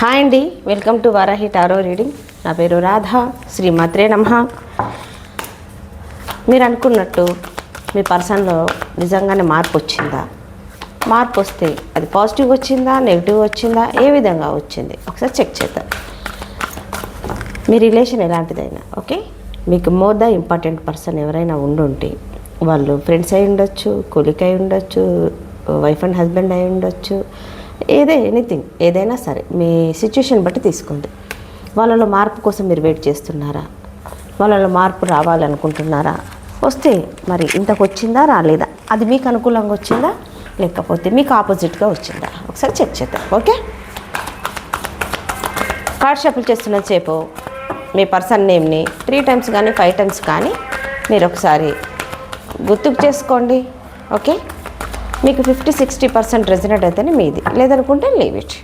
Hi అండి welcome to Varahi tarot reading. నా పేరు రాధ శ్రీ మాత్రే నమ. మీరు అనుకున్నట్టు మీ పర్సన్లో నిజంగానే మార్పు వచ్చిందా? మార్పు వస్తే అది పాజిటివ్ వచ్చిందా నెగిటివ్ వచ్చిందా ఏ విధంగా వచ్చింది? ఒకసారి చెక్ చేద్దాం. మీ రిలేషన్ ఎలాంటిదైనా ఓకే? మీకు మోర్ ద ఇంపార్టెంట్ పర్సన్ ఎవరైనా ఉండుంటే వాళ్ళు ఫ్రెండ్స్ అయి ఉండొచ్చు కొలిక్ అయి ఉండొచ్చు వైఫ్ అండ్ హస్బెండ్ అయి ఉండొచ్చు ఏదే ఎనీథింగ్ ఏదైనా సరే మీ సిచ్యుయేషన్ బట్టి తీసుకోండి. వాళ్ళలో మార్పు కోసం మీరు వెయిట్ చేస్తున్నారా? వాళ్ళలో మార్పు రావాలనుకుంటున్నారా? వస్తే మరి ఇంతకు వచ్చిందా రాలేదా? అది మీకు అనుకూలంగా వచ్చిందా? లేకపోతే మీకు ఆపోజిట్గా వచ్చిందా? ఒకసారి చెక్ చేద్దాం ఓకే? కార్డ్ షఫుల్ చేస్తున్న సేపు మీ పర్సన్ నేమ్ని త్రీ టైమ్స్ కానీ ఫైవ్ టైమ్స్ కానీ మీరు ఒకసారి గుర్తుకు చేసుకోండి ఓకే? మీకు ఫిఫ్టీ సిక్స్టీ పర్సెంట్ రెసిడెంట్ అయితేనే మీది. లేదనుకుంటే లీవ్ ఇట్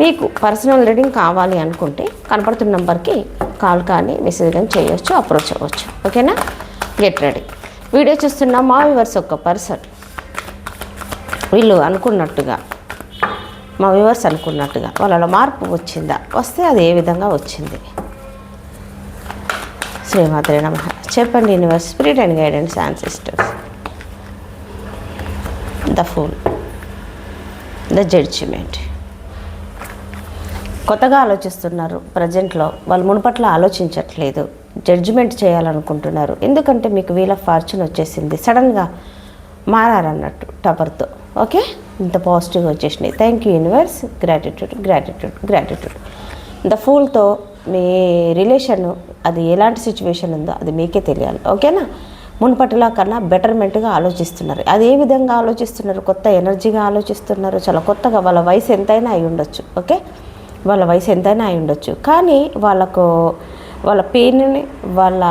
మీకు పర్సనల్ రీడింగ్ కావాలి అనుకుంటే కనపడుతున్న నెంబర్కి కాల్ కానీ మెసేజ్ కానీ చేయొచ్చు అప్రోచ్ అవ్వచ్చు. ఓకేనా? Get ready. వీడియో చూస్తున్న మా వివర్స్ ఒక పర్సన్. వీళ్ళు అనుకున్నట్టుగా మా వ్యూవర్స్ అనుకున్నట్టుగా వాళ్ళలో మార్పు వచ్చిందా? వస్తే అది ఏ విధంగా వచ్చింది? శ్రీమాత్రే నమ. చెప్పండి universe spirit and guidance and the fool. The judgement కొత్తగా ఆలోచిస్తున్నారు ప్రజెంట్లో. వాళ్ళు మునుపట్ల ఆలోచించట్లేదు. జడ్జిమెంట్ చేయాలనుకుంటున్నారు. ఎందుకంటే మీకు వీల్ ఆఫ్ ఫార్చ్యూన్ వచ్చేసింది. సడన్గా మారారన్నట్టు టబర్తో ఓకే ఇంత పాజిటివ్గా వచ్చేసినాయి. Thank you universe gratitude gratitude gratitude the ఫూల్తో మీ రిలేషన్ అది ఎలాంటి సిచ్యువేషన్ ఉందో అది మీకే తెలియాలి. ఓకేనా మునుపటిలా కన్నా బెటర్మెంట్గా ఆలోచిస్తున్నారు. అది ఏ విధంగా ఆలోచిస్తున్నారు? కొత్త ఎనర్జీగా ఆలోచిస్తున్నారు? చాలా కొత్తగా వాళ్ళ వయసు ఎంతైనా అయి ఉండొచ్చు ఓకే? వాళ్ళ వయసు ఎంతైనా అయి ఉండొచ్చు. కానీ వాళ్ళకు వాళ్ళ పెయిన్ని వాళ్ళ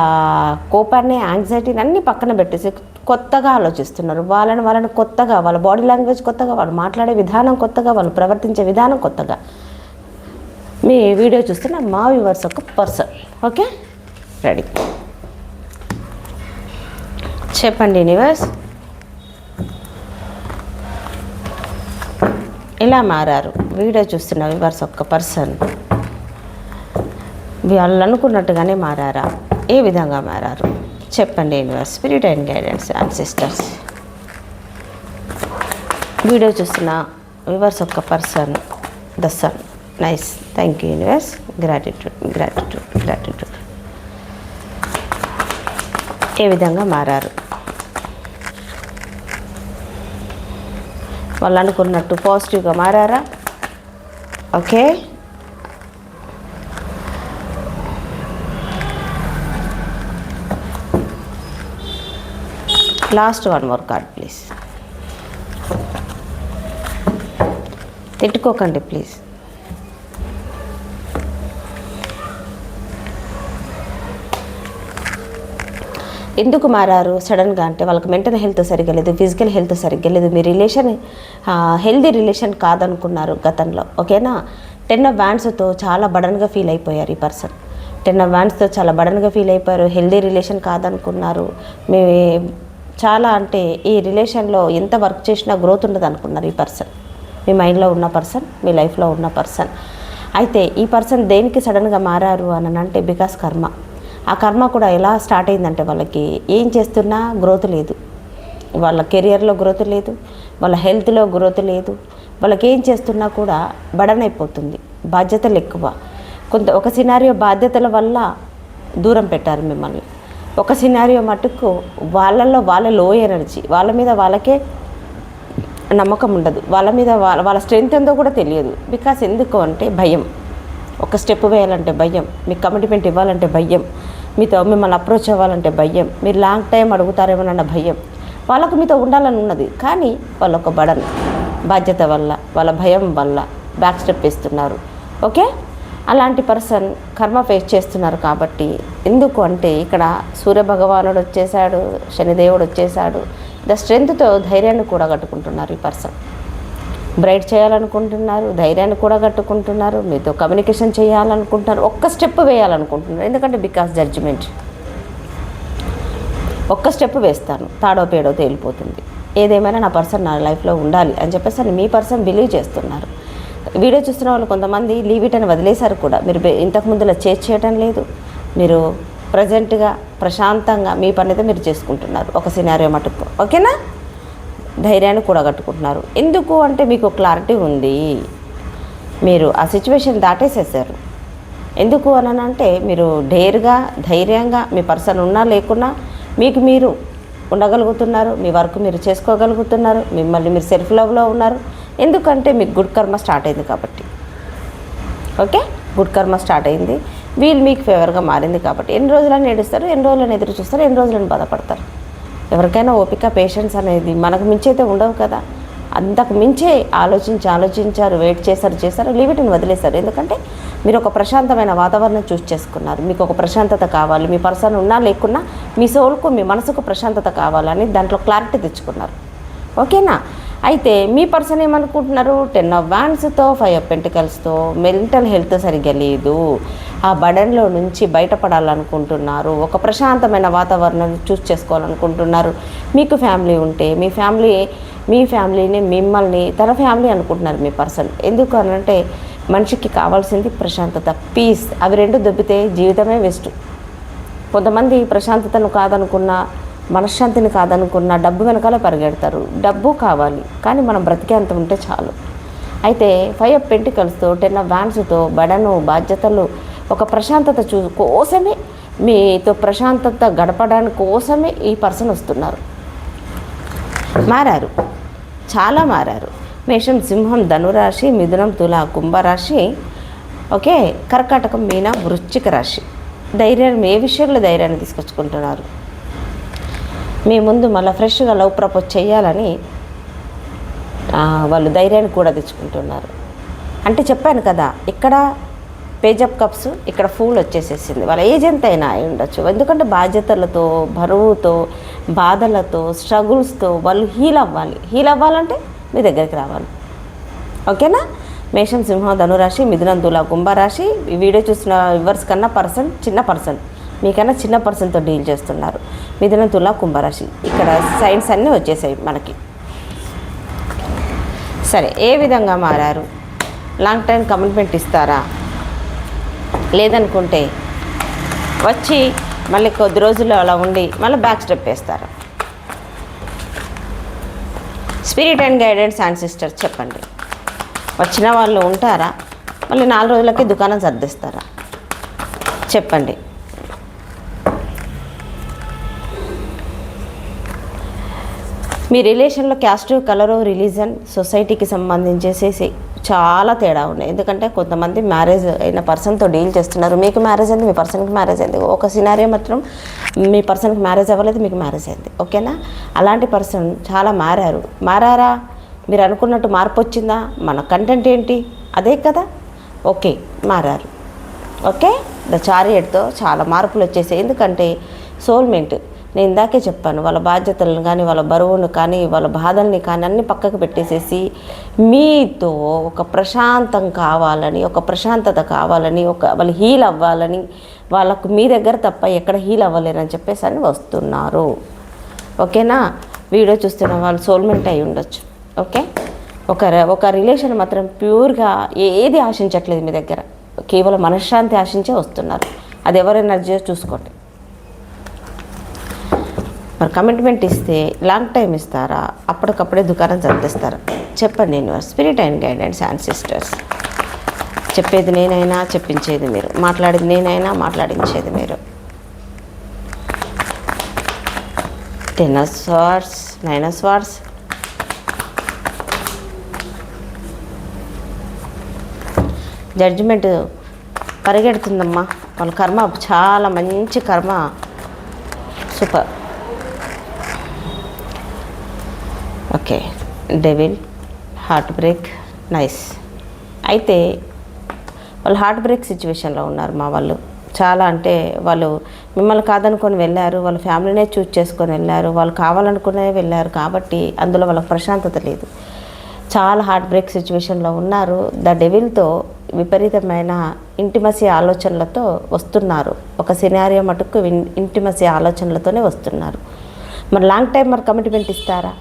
కోపాన్ని యాంగ్జైటీని అన్నీ పక్కన పెట్టేసి కొత్తగా ఆలోచిస్తున్నారు. వాళ్ళని వాళ్ళని కొత్తగా వాళ్ళ బాడీ లాంగ్వేజ్ కొత్తగా వాళ్ళు మాట్లాడే విధానం కొత్తగా వాళ్ళు ప్రవర్తించే విధానం కొత్తగా. మీ వీడియో చూస్తున్న మా వ్యూవర్స్ ఒక పర్సన్ ఓకే? రెడీ చెప్పండి యూనివర్స్ ఇలా మారారు? వీడియో చూస్తున్న వివర్స్ ఒక్క పర్సన్. వాళ్ళు అనుకున్నట్టుగానే మారారా? ఏ విధంగా మారారు? చెప్పండి universe spirit and guidance and ancestors. Video చూస్తున్న వివర్స్ ఒక్క person. The sun. Nice. Thank you universe gratitude gratitude gratitude. ఏ విధంగా మారారు. వాళ్ళు అనుకున్నట్టు పాజిటివ్గా మారారా? Okay. Last one more card please తిట్టుకోకండి please ఎందుకు మారారు? సడన్గా అంటే వాళ్ళకి మెంటల్ హెల్త్ సరిగ్గా లేదు ఫిజికల్ హెల్త్ సరిగ్గా లేదు. మీ రిలేషన్ హెల్దీ రిలేషన్ కాదనుకున్నారు గతంలో. ఓకేనా? టెన్ ఆఫ్ వ్యాండ్స్తో చాలా బడన్గా ఫీల్ అయిపోయారు ఈ పర్సన్ టెన్ ఆఫ్ వ్యాండ్స్తో చాలా బడన్గా ఫీల్ అయిపోయారు. హెల్దీ రిలేషన్ కాదనుకున్నారు. మీ చాలా అంటే ఈ రిలేషన్లో ఎంత వర్క్ చేసినా గ్రోత్ ఉండదు అనుకున్నారు ఈ పర్సన్ మీ మైండ్లో ఉన్న పర్సన్ మీ లైఫ్లో ఉన్న పర్సన్ అయితే ఈ పర్సన్ దేనికి సడన్గా మారారు అని అంటే బికాస్ కర్మ ఆ కర్మ కూడా ఎలా స్టార్ట్ అయిందంటే వాళ్ళకి ఏం చేస్తున్నా గ్రోత్ లేదు. వాళ్ళ కెరియర్లో గ్రోత్ లేదు వాళ్ళ హెల్త్లో గ్రోత్ లేదు. వాళ్ళకి ఏం చేస్తున్నా కూడా బడన్ అయిపోతుంది బాధ్యతలు ఎక్కువ. కొంత ఒక సినారియో బాధ్యతల వల్ల దూరం పెట్టారు మిమ్మల్ని. ఒక సినారియో మటుకు వాళ్ళల్లో వాళ్ళ లో ఎనర్జీ వాళ్ళ మీద వాళ్ళకే నమ్మకం ఉండదు. వాళ్ళ మీద వాళ్ళ వాళ్ళ స్ట్రెంగ్త్ ఎంతో కూడా తెలియదు. బికాస్ ఎందుకు అంటే భయం. ఒక స్టెప్ వేయాలంటే భయం మీకు కమిట్మెంట్ ఇవ్వాలంటే భయం మీతో మిమ్మల్ని అప్రోచ్ అవ్వాలంటే భయం మీరు లాంగ్ టైం అడుగుతారేమోనన్న భయం. వాళ్ళకు మీతో ఉండాలని ఉన్నది కానీ వాళ్ళ ఒక బడన్ బాధ్యత వల్ల వాళ్ళ భయం వల్ల బ్యాక్ స్టెప్ వేస్తున్నారు. ఓకే అలాంటి పర్సన్ కర్మ ఫేస్ చేస్తున్నారు కాబట్టి ఎందుకు అంటే ఇక్కడ సూర్యభగవానుడు వచ్చేసాడు శనిదేవుడు వచ్చేసాడు. ద స్ట్రెంగ్త్తో ధైర్యాన్ని కూడా కట్టుకుంటున్నారు ఈ పర్సన్ బ్రైట్ చేయాలనుకుంటున్నారు ధైర్యాన్ని కూడా కట్టుకుంటున్నారు మీతో కమ్యూనికేషన్ చేయాలనుకుంటున్నారు ఒక్క స్టెప్ వేయాలనుకుంటున్నారు. ఎందుకంటే బికాస్ జడ్జిమెంట్. ఒక్క స్టెప్ వేస్తాను తాడో పేడో తేలిపోతుంది. ఏదేమైనా నా పర్సన్ నా లైఫ్లో ఉండాలి అని చెప్పేసి అని మీ పర్సన్ బిలీవ్ చేస్తున్నారు. వీడియో చూస్తున్న వాళ్ళు కొంతమంది లీవ్ ఇట్ అని వదిలేశారు కూడా. మీరు ఇంతకుముందులో చేజ్ చేయటం లేదు. మీరు ప్రజెంట్గా ప్రశాంతంగా మీ పని అయితే మీరు చేసుకుంటున్నారు. ఒక సినారియో మటుకు. ఓకేనా? ధైర్యాన్ని కూడగట్టుకుంటున్నారు. ఎందుకు అంటే మీకు క్లారిటీ ఉంది. మీరు ఆ సిచ్యువేషన్ దాటేసేసారు. ఎందుకు అని అంటే మీరు డేర్గా ధైర్యంగా మీ పర్సన్ ఉన్నా లేకున్నా మీకు మీరు ఉండగలుగుతున్నారు మీ వర్క్ మీరు చేసుకోగలుగుతున్నారు మిమ్మల్ని మీరు సెల్ఫ్ లవ్లో ఉన్నారు. ఎందుకంటే మీకు గుడ్ కర్మ స్టార్ట్ అయింది కాబట్టి. ఓకే గుడ్ కర్మ స్టార్ట్ అయింది. వీళ్ళు మీకు ఫేవర్గా మారింది కాబట్టి. ఎన్ని రోజులని ఏడుస్తారు ఎన్ని రోజులని ఎదురు చూస్తారు ఎన్ని రోజులని బాధపడతారు? ఎవరికైనా ఓపిక పేషెన్స్ అనేది మనకు మించి అయితే ఉండవు కదా. అంతకు మించే ఆలోచించి ఆలోచించారు వెయిట్ చేశారు చేశారు లిమిట్ని వదిలేశారు. ఎందుకంటే మీరు ఒక ప్రశాంతమైన వాతావరణం చూస్ చేసుకున్నారు. మీకు ఒక ప్రశాంతత కావాలి. మీ పర్సన్ ఉన్నా లేకున్నా మీ సోల్కు మీ మనసుకు ప్రశాంతత కావాలని దాంట్లో క్లారిటీ తెచ్చుకున్నారు. ఓకేనా అయితే మీ పర్సన్ ఏమనుకుంటున్నారు? టెన్ ఆఫ్ వ్యాన్స్తో ఫైవ్ ఆఫ్ పెంటికల్స్తో మెంటల్ హెల్త్ సరిగ్గా లేదు. ఆ బడన్లో నుంచి బయటపడాలనుకుంటున్నారు. ఒక ప్రశాంతమైన వాతావరణం చూస్ చేసుకోవాలనుకుంటున్నారు. మీకు ఫ్యామిలీ ఉంటే మీ ఫ్యామిలీ మీ ఫ్యామిలీని మిమ్మల్ని తన ఫ్యామిలీ అనుకుంటున్నారు మీ పర్సన్. ఎందుకు అనంటే మనిషికి కావాల్సింది ప్రశాంతత పీస్ అవి రెండు దొబ్బితే జీవితమే వేస్ట్ కొంతమంది ప్రశాంతతను కాదనుకున్న మనశ్శాంతిని కాదనుకున్న డబ్బు వెనకాల పరిగెడతారు. డబ్బు కావాలి కానీ మనం బ్రతికేంత ఉంటే చాలు. అయితే ఫైవ్ ఆఫ్ పెంటికల్స్తో టెన్ ఆఫ్ వ్యాన్స్తో బడను బాధ్యతలు ఒక ప్రశాంతత చూ కోసమే మీతో ప్రశాంతత గడపడానికి కోసమే ఈ పర్సన్ వస్తున్నారు. మారారు. చాలా మారారు. మేషం సింహం ధనురాశి మిథునం తుల కుంభరాశి ఓకే? కర్కాటకం మీన వృశ్చిక రాశి. ధైర్యాన్ని ఏ విషయంలో ధైర్యాన్ని తీసుకొచ్చుకుంటున్నారు? మీ ముందు మళ్ళీ ఫ్రెష్గా లవ్ ప్రపోజ్ చేయాలని వాళ్ళు ధైర్యాన్ని కూడా తెచ్చుకుంటున్నారు. అంటే చెప్పాను కదా ఇక్కడ పేజప్ కప్స్ ఇక్కడ ఫూల్ వచ్చేసేసింది. వాళ్ళ ఏజ్ అయినా అయి ఉండొచ్చు. ఎందుకంటే బాధ్యతలతో బరువుతో బాధలతో స్ట్రగుల్స్తో వాళ్ళు హీల్ అవ్వాలి. హీల్ అవ్వాలంటే మీ దగ్గరికి రావాలి. ఓకేనా? మేషం సింహం ధనురాశి మిథునం తుల కుంభరాశి. ఈ వీడియో చూసిన వివర్స్ కన్నా పర్సన్ చిన్న పర్సన్. మీకన్నా చిన్న పర్సన్తో డీల్ చేస్తున్నారు. మిథున తుల కుంభరాశి. ఇక్కడ సైన్స్ అన్నీ వచ్చేసాయి మనకి. సరే ఏ విధంగా మారారు? లాంగ్ టైం కమిట్మెంట్ ఇస్తారా? లేదనుకుంటే వచ్చి మళ్ళీ కొద్ది రోజులు అలా ఉండి మళ్ళీ బ్యాక్ స్టెప్ వేస్తారు? Spirit and guidance and ancestor చెప్పండి. వచ్చిన వాళ్ళు ఉంటారా? మళ్ళీ నాలుగు రోజులకి దుకాణం సర్దిస్తారా? చెప్పండి. మీ రిలేషన్లో క్యాస్ట్ కలరు రిలీజన్ సొసైటీకి సంబంధించేసేసి చాలా తేడా ఉన్నాయి. ఎందుకంటే కొంతమంది మ్యారేజ్ అయిన పర్సన్తో డీల్ చేస్తున్నారు. మీకు మ్యారేజ్ అయింది మీ పర్సన్కి మ్యారేజ్ అయింది. ఒక సినారియో మాత్రం మీ పర్సన్కి మ్యారేజ్ అవ్వలేదు మీకు మ్యారేజ్ అయింది. ఓకేనా? అలాంటి పర్సన్ చాలా మారారు. మారారా? మీరు అనుకున్నట్టు మార్పు వచ్చిందా? మన కంటెంట్ ఏంటి? అదే కదా? ఓకే మారారు. ఓకే? ద చారియట్తో చాలా మార్పులు వచ్చేసాయి. ఎందుకంటే సోల్మేట్ నేను ఇందాకే చెప్పాను వాళ్ళ బాధ్యతలను కానీ వాళ్ళ బరువును కానీ వాళ్ళ బాధల్ని కానీ అన్ని పక్కకు పెట్టేసేసి మీతో ఒక ప్రశాంతం కావాలని ఒక ప్రశాంతత కావాలని ఒక వాళ్ళు హీల్ అవ్వాలని వాళ్ళకు మీ దగ్గర తప్ప ఎక్కడ హీల్ అవ్వలేరని చెప్పేసి అని వస్తున్నారు. ఓకేనా? వీడియో చూస్తున్న వాళ్ళు సోల్మెంట్ అయి ఉండొచ్చు. ఓకే? ఒక ఒక రిలేషన్ మాత్రం ప్యూర్గా ఏది ఆశించట్లేదు మీ దగ్గర. కేవలం మనశ్శాంతి ఆశించే వస్తున్నారు. అది ఎవరైనా ఎనర్జీ చూసుకోండి. మరి కమిట్మెంట్ ఇస్తే లాంగ్ టైం ఇస్తారా? అప్పటికప్పుడే దుకాణం చదివిస్తారా చెప్పండి నేను. Spirit and guidance and ancestors చెప్పేది నేనైనా చెప్పించేది మీరు. మాట్లాడేది నేనైనా మాట్లాడించేది మీరు. టెన్ స్వార్డ్స్ జడ్జిమెంట్ పరిగెడుతుందమ్మా. వాళ్ళ కర్మ చాలా మంచి కర్మ. Super okay. Devil heart break nice అయితే వాళ్ళు హార్ట్ బ్రేక్ సిచ్యువేషన్లో ఉన్నారు మా వాళ్ళు. చాలా అంటే వాళ్ళు మిమ్మల్ని కాదనుకొని వెళ్ళారు వాళ్ళ ఫ్యామిలీనే చూజ్ చేసుకొని వెళ్ళారు వాళ్ళు కావాలనుకునే వెళ్ళారు కాబట్టి అందులో వాళ్ళకి ప్రశాంతత లేదు. చాలా హార్ట్ బ్రేక్ సిచ్యువేషన్లో ఉన్నారు. ద డెవిల్తో విపరీతమైన ఇంటిమసీ ఆలోచనలతో వస్తున్నారు. ఒక సినారియో మటుకు ఇంటిమసీ ఆలోచనలతోనే వస్తున్నారు. మరి లాంగ్ టైం మరి కమిట్మెంట్ ఇస్తారా?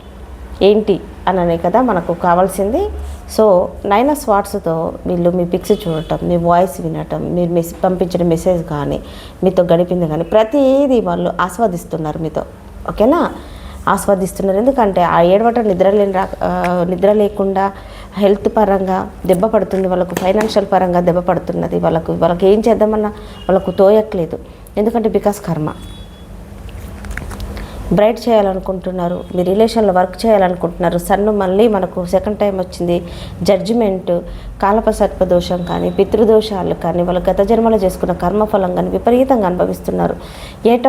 ఏంటి అననే కదా మనకు కావాల్సింది. సో నైన్ స్వాట్స్తో వీళ్ళు మీ పిక్స్ చూడటం మీ వాయిస్ వినటం మీరు మెస్ పంపించిన మెసేజ్ కానీ మీతో గడిపింది కానీ ప్రతిదీ వాళ్ళు ఆస్వాదిస్తున్నారు మీతో. ఓకేనా? ఆస్వాదిస్తున్నారు. ఎందుకంటే ఆ ఏడవట నిద్ర లేని రా నిద్ర లేకుండా హెల్త్ పరంగా దెబ్బ పడుతుంది వాళ్ళకు ఫైనాన్షియల్ పరంగా దెబ్బ పడుతున్నది వాళ్ళకు వాళ్ళకి ఏం చేద్దామన్నా వాళ్ళకు తోయట్లేదు. ఎందుకంటే బికాస్ కర్మ. బ్రైట్ చేయాలనుకుంటున్నారు మీ రిలేషన్లో వర్క్ చేయాలనుకుంటున్నారు సన్ను మళ్ళీ మనకు సెకండ్ టైం వచ్చింది జడ్జిమెంట్ కాలపసర్ప దోషం కానీ పితృదోషాలు కానీ వాళ్ళు గత జన్మలో చేసుకున్న కర్మఫలం కానీ విపరీతంగా అనుభవిస్తున్నారు. ఏట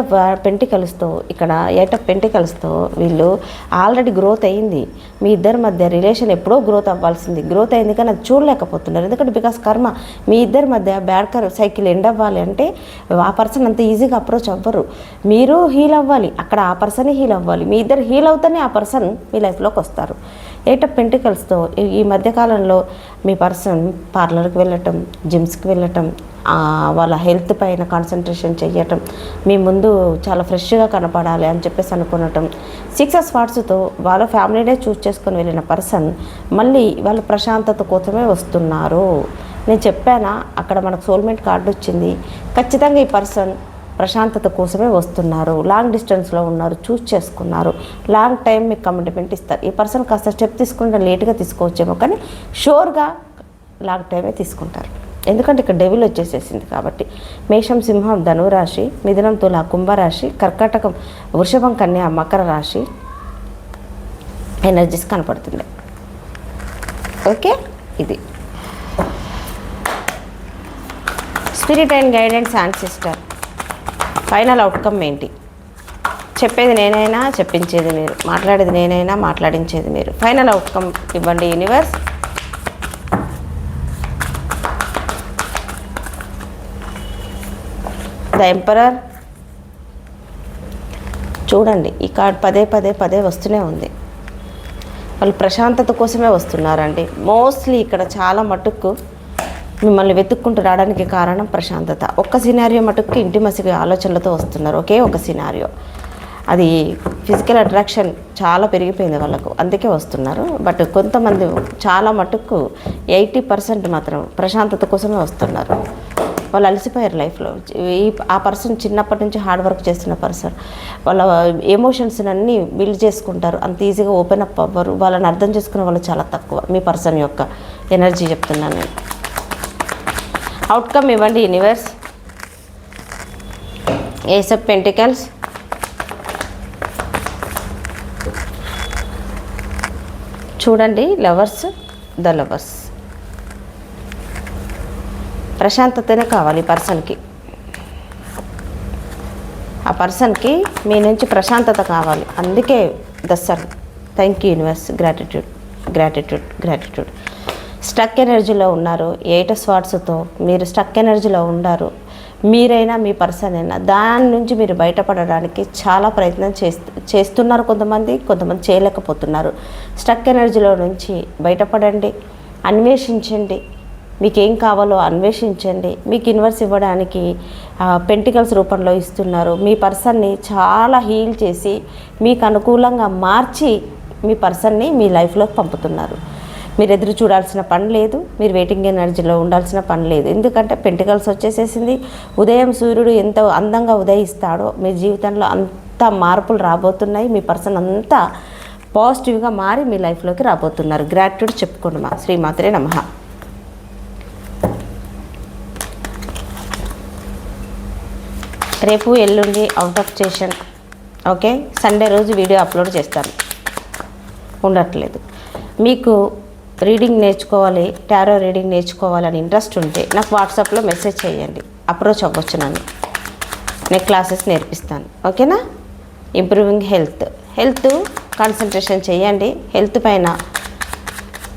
పెంటికల్స్తో ఇక్కడ ఏట పెంటికల్స్తో వీళ్ళు ఆల్రెడీ గ్రోత్ అయింది. మీ ఇద్దరి మధ్య రిలేషన్ ఎప్పుడో గ్రోత్ అవ్వాల్సింది. గ్రోత్ అయింది కానీ అది చూడలేకపోతున్నారు. ఎందుకంటే బికాస్ కర్మ మీ ఇద్దరి మధ్య బ్యాడ్ కర్ సైకిల్ ఎండ్ అవ్వాలి అంటే ఆ పర్సన్ అంత ఈజీగా అప్రోచ్ అవ్వరు. మీరు హీల్ అవ్వాలి. అక్కడ ఆ పర్సన్ పర్సన్ హీల్ అవ్వాలి. మీ ఇద్దరు హీల్ అవుతూనే ఆ పర్సన్ మీ లైఫ్లోకి వస్తారు. ఎయిట్ ఆఫ్ పెంటికల్స్తో ఈ మధ్యకాలంలో మీ పర్సన్ పార్లర్కి వెళ్ళటం జిమ్స్కి వెళ్ళటం వాళ్ళ హెల్త్ పైన కాన్సన్ట్రేషన్ చేయటం మీ ముందు చాలా ఫ్రెష్గా కనపడాలి అని చెప్పేసి అనుకునటం సిక్స్ స్పాట్స్తో వాళ్ళ ఫ్యామిలీనే చూస్ చేసుకొని వెళ్ళిన పర్సన్ మళ్ళీ వాళ్ళ ప్రశాంతత కోసమే వస్తున్నారు. నేను చెప్పానా? అక్కడ మనకు సోల్మేట్ కార్డు వచ్చింది. ఖచ్చితంగా ఈ పర్సన్ ప్రశాంతత కోసమే వస్తున్నారు. లాంగ్ డిస్టెన్స్లో ఉన్నారు. చూస్ చేసుకున్నారు. లాంగ్ టైం మీకు కమిట్మెంట్ ఇస్తారు. ఈ పర్సన్ కాస్త స్టెప్ తీసుకుంటే లేట్గా తీసుకోవచ్చేమో కానీ షోర్గా లాంగ్ టైమే తీసుకుంటారు. ఎందుకంటే ఇక్కడ డెవిల్ వచ్చేసేసింది కాబట్టి. మేషం సింహం ధనురాశి మిథునం తుల కుంభరాశి కర్కాటకం వృషభం కన్యా మకర రాశి ఎనర్జీస్ కనపడుతుంది ఓకే ఇది. Spirit and guidance ancestor final outcome ఏంటి? చెప్పేది నేనైనా చెప్పించేది మీరు మాట్లాడేది నేనైనా మాట్లాడించేది మీరు. ఫైనల్ అవుట్కమ్ ఇవ్వండి యూనివర్స్. The emperor. చూడండి ఈ కార్డ్ పదే పదే పదే వస్తూనే ఉంది. వాళ్ళు ప్రశాంతత కోసమే వస్తున్నారండి. మోస్ట్లీ ఇక్కడ చాలా మటుకు మిమ్మల్ని వెతుక్కుంటూ రావడానికి కారణం ప్రశాంతత. ఒక్క సినారియో మటుకు ఇంటిమసిగా ఆలోచనలతో వస్తున్నారు. ఒకే ఒక సినారియో అది ఫిజికల్ అట్రాక్షన్ చాలా పెరిగిపోయింది వాళ్ళకు. అందుకే వస్తున్నారు. బట్ కొంతమంది చాలా మటుకు ఎయిటీ పర్సెంట్ మాత్రం ప్రశాంతత కోసమే వస్తున్నారు. వాళ్ళు అలసిపోయారు లైఫ్లో ఈ ఆ పర్సన్ చిన్నప్పటి నుంచి హార్డ్ వర్క్ చేస్తున్న పర్సన్ వాళ్ళ ఎమోషన్స్ అన్నీ బిల్డ్ చేసుకుంటారు. అంత ఈజీగా ఓపెన్ అప్ అవ్వరు. వాళ్ళని అర్థం చేసుకునే వాళ్ళు చాలా తక్కువ మీ పర్సన్ యొక్క ఎనర్జీ చెప్తున్నాను నేను. అవుట్కమ్ ఇవ్వండి యూనివర్స్ ఏస్ ఆఫ్ పెంటికల్స్ చూడండి లవర్స్ ద లవర్స్ ప్రశాంతతనే కావాలి పర్సన్కి. ఆ పర్సన్కి మీ నుంచి ప్రశాంతత కావాలి. అందుకే the sun thank you universe gratitude gratitude gratitude stuck ఎనర్జీలో ఉన్నారు. ఎయిట్ స్వాట్స్తో మీరు స్టక్ ఎనర్జీలో ఉన్నారు మీరైనా మీ పర్సన్ అయినా దాని నుంచి మీరు బయటపడడానికి చాలా ప్రయత్నం చేస్తు చేస్తున్నారు కొంతమంది కొంతమంది చేయలేకపోతున్నారు. స్టక్ ఎనర్జీలో నుంచి బయటపడండి అన్వేషించండి. మీకు ఏం కావాలో అన్వేషించండి. మీకు ఇన్వర్స్ ఇవ్వడానికి పెంటికల్స్ రూపంలో ఇస్తున్నారు. మీ పర్సన్ని చాలా హీల్ చేసి మీకు అనుకూలంగా మార్చి మీ పర్సన్ని మీ లైఫ్లోకి పంపుతున్నారు. మీరు ఎదురు చూడాల్సిన పని లేదు మీరు వెయిటింగ్ ఎనర్జీలో ఉండాల్సిన పని లేదు. ఎందుకంటే పెంటికల్స్ వచ్చేసేసింది. ఉదయం సూర్యుడు ఎంత అందంగా ఉదయిస్తాడో మీ జీవితంలో అంత మార్పులు రాబోతున్నాయి. మీ పర్సన్ అంతా పాజిటివ్గా మారి మీ లైఫ్లోకి రాబోతున్నారు. గ్రాట్యూడ్ చెప్పుకోండి మా శ్రీమాత్రే నమ. రేపు ఎల్లుండి out of station okay Sunday రోజు వీడియో అప్లోడ్ చేస్తాను. ఉండట్లేదు. మీకు రీడింగ్ నేర్చుకోవాలి టారో రీడింగ్ నేర్చుకోవాలని ఇంట్రెస్ట్ ఉంటే నాకు వాట్సాప్లో మెసేజ్ చేయండి. అప్రోచ్ అవ్వచ్చు నన్ను. నేను క్లాసెస్ నేర్పిస్తాను. ఓకేనా? Improving health. హెల్త్ కాన్సన్ట్రేషన్ చేయండి. హెల్త్ పైన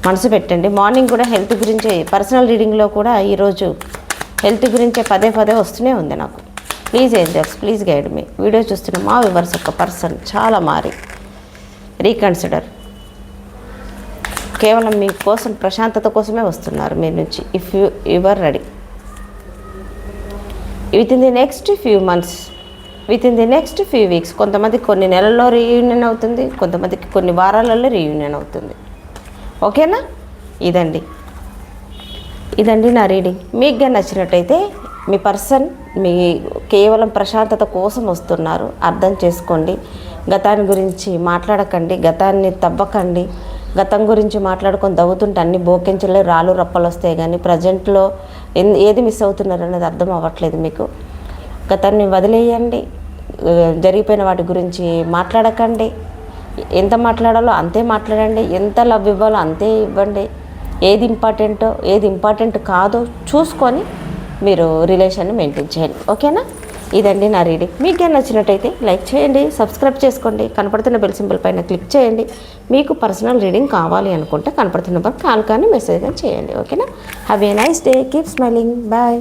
మనసు పెట్టండి. మార్నింగ్ కూడా హెల్త్ గురించి పర్సనల్ రీడింగ్లో కూడా ఈరోజు హెల్త్ గురించే పదే పదే వస్తూనే ఉంది నాకు. Please angels please guide me. Video చూస్తున్న మా వివర్స్ ఒక పర్సన్ చాలా మారి. రీకన్సిడర్. కేవలం మీ కోసం ప్రశాంతత కోసమే వస్తున్నారు మీ నుంచి if you your ready within the next few months within the next few weeks కొంతమంది కొన్ని నెలల్లో రీయూనియన్ అవుతుంది కొంతమందికి కొన్ని వారాలలో రీయూనియన్ అవుతుంది. ఓకేనా? ఇదండి. ఇదండి నా రీడింగ్ మీకు కానీ నచ్చినట్టయితే మీ పర్సన్ మీ కేవలం ప్రశాంతత కోసం వస్తున్నారు అర్థం చేసుకోండి. గతాన్ని గురించి మాట్లాడకండి గతాన్ని తవ్వకండి. గతం గురించి మాట్లాడుకొని దవ్వుతుంటే అన్ని బోకించలే రాళ్ళు రప్పలు వస్తాయి కానీ ప్రజెంట్లో ఎన్- ఏది మిస్ అవుతున్నారు అనేది అర్థం అవ్వట్లేదు మీకు. గతాన్ని వదిలేయండి. జరిగిపోయిన వాటి గురించి మాట్లాడకండి. ఎంత మాట్లాడాలో అంతే మాట్లాడండి. ఎంత లవ్ ఇవ్వాలో అంతే ఇవ్వండి. ఏది ఇంపార్టెంటో ఏది ఇంపార్టెంట్ కాదో చూసుకొని మీరు రిలేషన్ని మెయింటైన్ చేయండి. ఓకేనా? ఇదండి నా రీడింగ్. మీకు నచ్చినట్టయితే లైక్ చేయండి సబ్స్క్రైబ్ చేసుకోండి కనపడుతున్న బెల్ సింబల్ పైన క్లిక్ చేయండి. మీకు పర్సనల్ రీడింగ్ కావాలి అనుకుంటే కనపడుతున్న నెంబర్ కాల్ కానీ మెసేజ్ కానీ చేయండి ఓకేనా? Have a nice day keep smiling bye